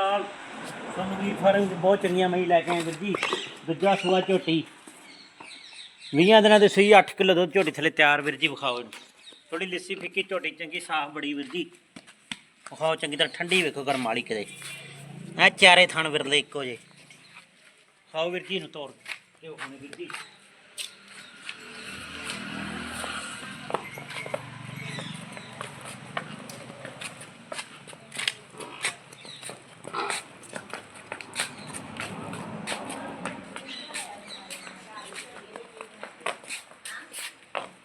ਨਾਲ ਵੀ ਫਾਰਮ ਦੀ ਬਹੁਤ ਚੰਗੀਆਂ ਮਈ ਲੈ ਕੇ ਆਏ ਵੀਰ ਜੀ। ਦੂਜਾ ਸੂਆ ਝੋਟੀ। 20 ਦਿਨਾਂ ਦੇ ਸਹੀ 8 ਕਿਲੋ ਦੁੱਧ ਝੋਟੀ ਥਲੇ ਤਿਆਰ ਵੀਰ ਜੀ, ਵਿਖਾਓ ਇਹਨੂੰ। ਥੋੜੀ ਲਿੱਸੀ ਫਿੱਕੀ, ਝੋਟੀ ਚੰਗੀ, ਸਾਫ਼ ਬੜੀ ਵੀਰ ਜੀ। ਵਿਖਾਓ ਚੰਗੀ ਤਰ੍ਹਾਂ, ਠੰਡੀ ਵੇਖੋ ਗਰਮ ਵਾਲੀ ਕਿਤੇ। ਐ ਚਾਰੇ ਥਣ ਵਿਰਲੇ ਇੱਕੋ ਜੇ ਖਾਓ ਵੀਰ ਜੀ ਨੂੰ ਤੋੜ ਲਿਓ ਖਾਣੇ ਵੀਰ ਜੀ।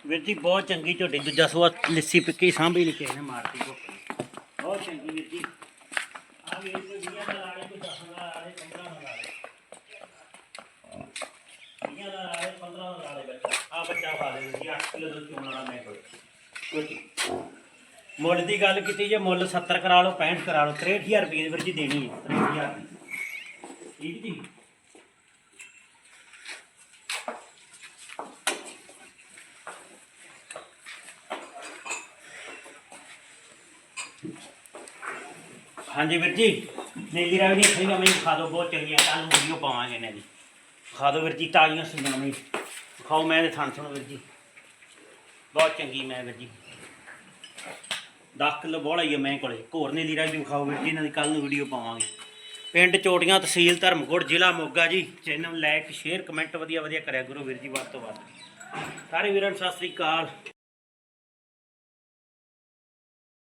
ਵੀਰ ਜੀ, ਬਹੁਤ ਚੰਗੀ ਝੋਟੀ ਦੂਜਾ ਸੂਆ ਲਿੱਸੀ ਪਿੱਕੀ ਸਾਂਭੀ ਨਹੀਂ ਨੇ, ਮਾਰਤੀ ਬਹੁਤ ਚੰਗੀ ਵੀਰ ਜੀ। ਆ ਵੀਰ ਕੋਈ 20 ਲਾੜੇ ਕੋਈ 10 ਲਾੜੇ 15 ਲਾੜੇ 20 ਲਾੜੇ 15 ਲਾੜੇ ਬੱਚਾ। ਆ ਬੱਚਾ ਖਾ ਲੈ ਜੀ 8 ਕਿਲੋ ਦੁੱਧ ਚੋਣ ਵਾਲਾ ਮੈਂ ਕੋਲ। ਮੁੱਲ ਦੀ ਗੱਲ ਕੀਤੀ ਜੇ, ਮੁੱਲ 70 ਕਰਾ ਲਓ 65 ਕਰਾ ਲਓ 63000 ਰੁਪਏ ਦੀ ਵੀਰ ਜੀ ਦੇਣੀ ਹੈ 63000 ਠੀਕ ਜੀ? ਹਾਂਜੀ ਵੀਰ ਜੀ ਨੀਲੀ ਰਾਵੀ ਦੀਆਂ ਖੜੀਆਂ ਮੈਂ ਖਾ ਦੋ, ਬਹੁਤ ਚੰਗੀਆਂ ਕੱਲ ਨੂੰ ਵੀਡੀਓ ਪਾਵਾਂਗੇ ਇਹਨਾਂ ਦੀ। ਖਾ ਦੋ ਵੀਰ ਜੀ, ਤਾਜ਼ੀਆਂ ਸੁਣਾ ਮੈਂ ਖਾਓ, ਮੈਂ ਤੇ ਥਣ ਸੁਣੋ ਵੀਰ ਜੀ। ਬਹੁਤ ਚੰਗੀ ਮੈਂ ਵੀਰ ਜੀ। 10 ਕਿਲੋ ਬੋਲਾ ਹੀ ਹੈ ਮੈਂ ਕੋਲੇ। ਘੋਰ ਨੀਲੀ ਰਾਵੀ ਵੀ ਖਾਓ ਵੀਰ ਜੀ, ਇਹਨਾਂ ਦੀ ਕੱਲ ਨੂੰ ਵੀਡੀਓ ਪਾਵਾਂਗੇ। ਪਿੰਡ ਚੋਟੀਆਂ, ਤਹਿਸੀਲ ਧਰਮਕੋਟ, ਜ਼ਿਲ੍ਹਾ ਮੋਗਾ ਜੀ। ਚੈਨਲ ਲਾਈਕ ਸ਼ੇਅਰ ਕਮੈਂਟ ਵਧੀਆ ਵਧੀਆ ਕਰਿਆ ਗੁਰੂ ਵੀਰ ਜੀ, ਵੱਧ ਤੋਂ ਵੱਧ। ਸਾਰੇ ਵੀਰਾਂ ਨੂੰ ਸਤਿ ਸ੍ਰੀ ਅਕਾਲ।